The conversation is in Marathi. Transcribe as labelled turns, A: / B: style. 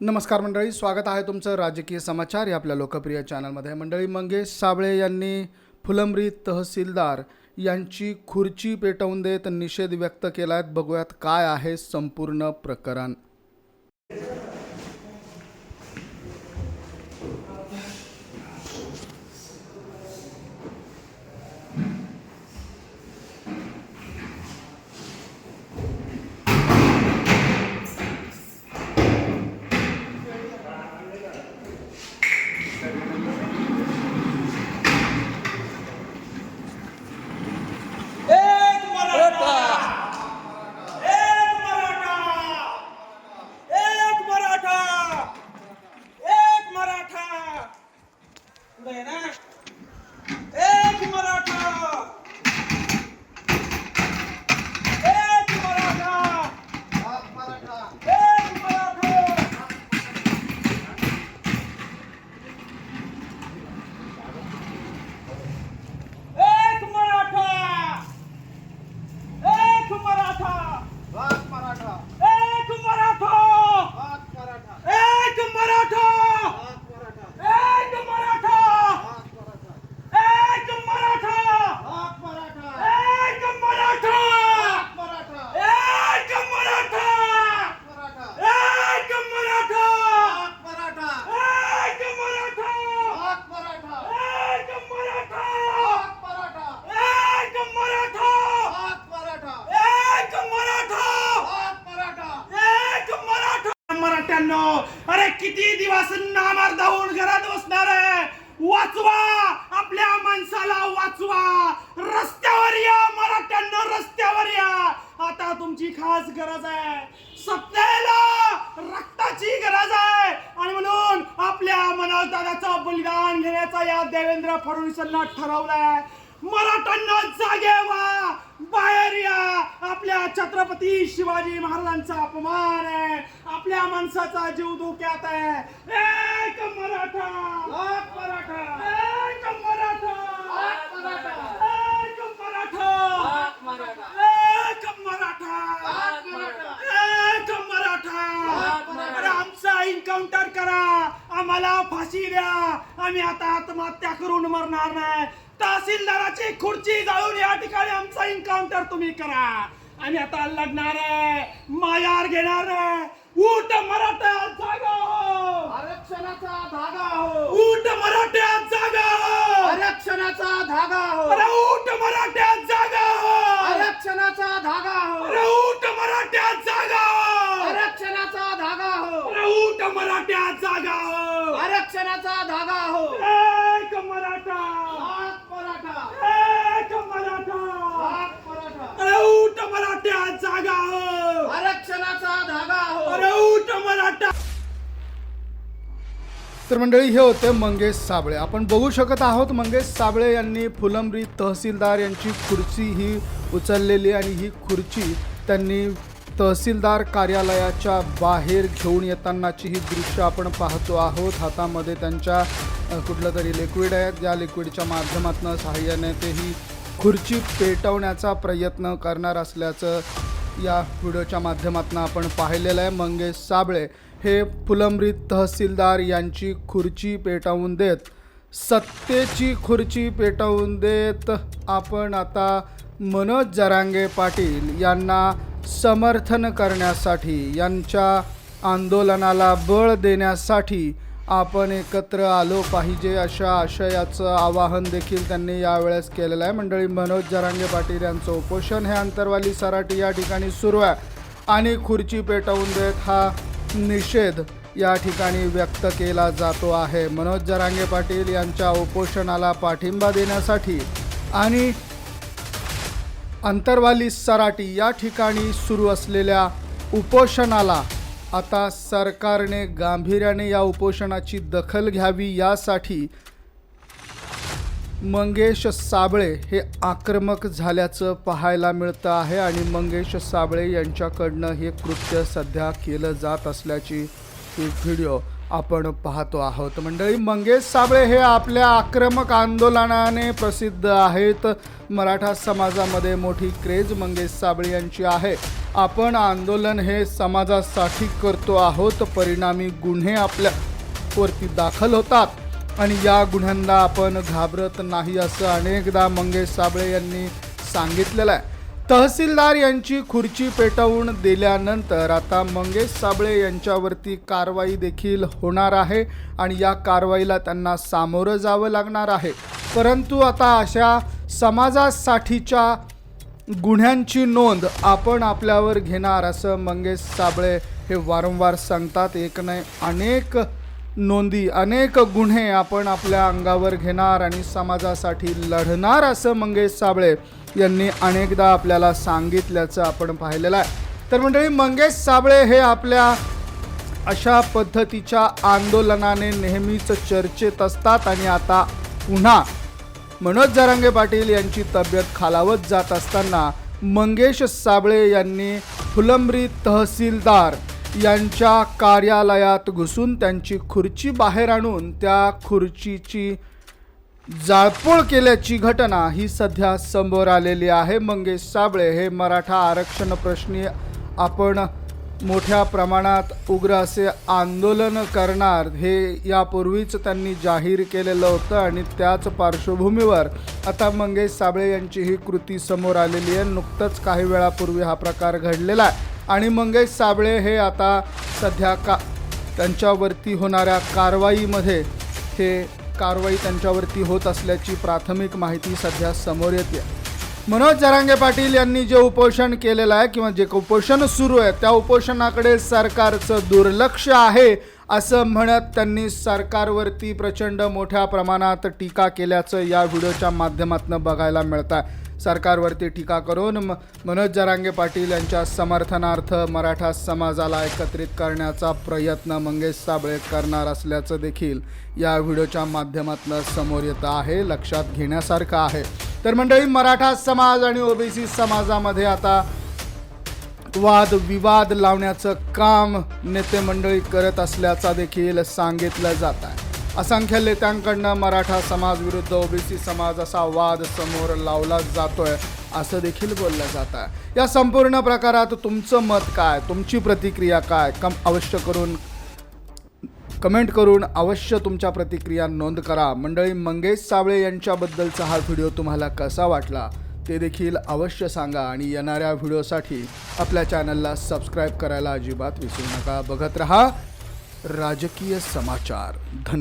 A: नमस्कार मंडळी स्वागत आहे तुमचं राजकीय समाचार या आपल्या लोकप्रिय चॅनलमध्ये. मंडळी मंगेश साबळे यांनी फुलंब्री तहसीलदार यांची खुर्ची पेटवून देत निषेध व्यक्त केला आहेत बघूयात काय आहे संपूर्ण प्रकरण.
B: मराठ्यांनो अरे किती दिवस नामार्थ होऊन घरात बसणार आहे? वाचवा आपल्या माणसाला वाचवा. रस्त्यावर या मराठ्यांना रस्त्यावर या. आता तुमची खास गरज आहे. सत्तेला रक्ताची गरज आहे. आणि म्हणून आपल्या मनोज दादाचं बलिदान घेण्याचा या देवेंद्र फडणवीसांना ठरवलंय. मराठ्यांना जागे व्हा बाहेर या आपल्या छत्रपती शिवाजी महाराजांचा अपमान आहे आपल्या माणसाचा जीव धोक्यात आहे एक मराठा एक मराठा एक मराठा एक मराठा एक मराठा एक मराठा आमचा एन्काउंटर करा आम्हाला फाशी द्या आम्ही आता आत्महत्या करून मरणार नाही तहसीलदाराची खुर्ची जाळून या ठिकाणी आमचा एन्काउंटर तुम्ही करा. आम्ही आता लढणार आहे मायार घेणार आहे. उठ मराठा जागा हो.
C: आरक्षणाचा धागा हो.
B: उठ मराठा जागा हो.
C: आरक्षणाचा धागा हो.
B: अरे उठ मराठा जागा हो.
C: आरक्षणाचा धागा हो.
B: अरे उठ मराठा जागा हो.
C: आरक्षणाचा धागा हो.
B: अरे उठ मराठा जागा हो.
C: आरक्षणाचा धागा हो
B: एक मराठा
C: हात मराठा
B: एक मराठा
C: हात मराठा
B: अरे उठ मराठा जागा हो.
C: आरक्षणाचा धागा हो.
B: अरे उठ मराठा.
A: तर मंडळी हे होते मंगेश साबळे. आपण बघू शकत आहोत मंगेश साबळे यांनी फुलंब्री तहसीलदार यांची खुर्ची ही उचललेली आणि ही खुर्ची त्यांनी तहसीलदार कार्यालयाच्या बाहेर घेऊन येतानाची ही दृश्य आपण पाहतो आहोत. हातामध्ये त्यांच्या कुठलं तरी लिक्विड आहे. ज्या लिक्विडच्या माध्यमातून सहाय्याने ते ही खुर्ची पेटवण्याचा प्रयत्न करणार असल्याचं या व्हिडिओच्या माध्यमातून आपण पाहिलेलं आहे. मंगेश साबळे हे फुलंब्री तहसीलदार यांची खुर्ची पेटवून देत सत्तेची खुर्ची पेटवून देत आपण आता मनोज जरांगे पाटील यांना समर्थन करण्यासाठी यांच्या आंदोलनाला बळ देण्यासाठी आपण एकत्र आलो पाहिजे अशा आशयाचं आवाहन देखील त्यांनी यावेळेस केलेलं आहे. मंडळी मनोज जरांगे पाटील यांचं उपोषण हे अंतरवाली सराटी या ठिकाणी सुरू आहे आणि खुर्ची पेटवून देत हा निषेध या ठिकाणी व्यक्त केला जातो आहे. मनोज जरांगे पाटील यांच्या उपोषणाला पाठिंबा देण्यासाठी आणि अंतरवाली सराटी या ठिकाणी सुरू असलेल्या उपोषणाला आता सरकारने गांभीर्याने या उपोषणाची दखल घ्यावी यासाठी मंगेश साबळे हे आक्रमक झाल्याचं पाहायला मिळतं आहे आणि मंगेश साबळे यांच्याकडनं हे कृत्य सध्या केलं जात असल्याची ही व्हिडिओ. आपण पाहतो आहोत. मंडळी मंगेश साबळे हे आपल्या आक्रमक आंदोलनाने प्रसिद्ध आहेत. मराठा समाजामध्ये मोठी क्रेज मंगेश साबळे यांची आहे. आपण आंदोलन हे समाजासाठी करतो आहोत. परिणामी गुन्हे आपल्यावरती दाखल होतात आणि या गुन्ह्यांना आपण घाबरत नाही असं अनेकदा मंगेश साबळे यांनी सांगितलेलं आहे. तहसीलदार यांची खुर्ची पेटवून दिल्यानंतर आता मंगेश साबळे यांच्यावरती कारवाई देखील होणार आहे आणि या कारवाईला त्यांना सामोरं जावं लागणार आहे. परंतु आता अशा समाजासाठीच्या गुन्ह्यांची नोंद आपण आपल्यावर घेणार असं मंगेश साबळे हे वारंवार सांगतात. एक नाही अनेक नोंदी. अनेक गुन्हे आपण आपल्या अंगावर घेणार आणि समाजासाठी लढणार असं मंगेश साबळे यांनी अनेकदा आपल्याला सांगितल्याचं आपण पाहिलेलं आहे. तर मंडळी मंगेश साबळे हे आपल्या अशा पद्धतीच्या आंदोलनाने नेहमीच चर्चेत असतात आणि आता पुन्हा मनोज जरांगे पाटील यांची तब्येत खालावत जात असताना मंगेश साबळे यांनी फुलंब्री तहसीलदार यांच्या कार्यालयात घुसून त्यांची खुर्ची बाहेर आणून त्या खुर्चीची जाळपोळ केल्याची घटना ही सध्या समोर आलेली आहे. मंगेश साबळे हे मराठा आरक्षण प्रश्नी. आपण मोठ्या प्रमाणात उग्र असे आंदोलन करणार हे यापूर्वीच त्यांनी जाहीर केलेलं होतं आणि त्याच पार्श्वभूमीवर आता मंगेश साबळे यांची ही कृती समोर आलेली आहे. नुकतंच काही वेळापूर्वी हा प्रकार घडलेला आहे. आणि मंगेश साबळे हे आता सध्या का त्यांच्यावरती होणाऱ्या कारवाईमध्ये हे कारवाई त्यांच्यावरती होत असल्याची प्राथमिक माहिती सध्या समोर येते. मनोज जरांगे पाटील यांनी जे उपोषण केलेलं आहे किंवा जे उपोषण सुरू आहे त्या उपोषणाकडे सरकारचं दुर्लक्ष आहे असं म्हणत त्यांनी सरकारवरती प्रचंड मोठ्या प्रमाणात टीका केल्याचं या व्हिडिओच्या माध्यमातून बघायला मिळत आहे सरकारवरती टीका करून म मनोज जरांगे पाटील यांच्या समर्थनार्थ मराठा समाजाला एकत्रित करण्याचा प्रयत्न मंगेश साबळे करणार असल्याचं देखील या व्हिडिओच्या माध्यमातून समोर येतं आहे लक्षात घेण्यासारखं आहे. तर मंडळी मराठा समाज आणि ओबीसी समाजामध्ये आता वाद विवाद लावण्याचं काम नेते मंडळी करत असल्याचा देखील सांगितलं जात आहे. असंख्य नेत्यांकडनं मराठा समाज विरुद्ध ओबीसी समाज असा वाद समोर लावला जातोय असं देखील बोललं जात आहे. या संपूर्ण प्रकारात तुमचं मत काय? तुमची प्रतिक्रिया काय? कम अवश्य करून कमेंट करून अवश्य तुमच्या प्रतिक्रिया नोंद करा. मंडळी मंगेश साबळे यांच्याबद्दलचा हा व्हिडिओ तुम्हाला कसा वाटला ते देखील अवश्य सांगा आणि येणाऱ्या व्हिडिओसाठी आपल्या चॅनलला सबस्क्राईब करायला अजिबात विसरू नका. बघत रहा राजकीय समाचार. धन्यवाद.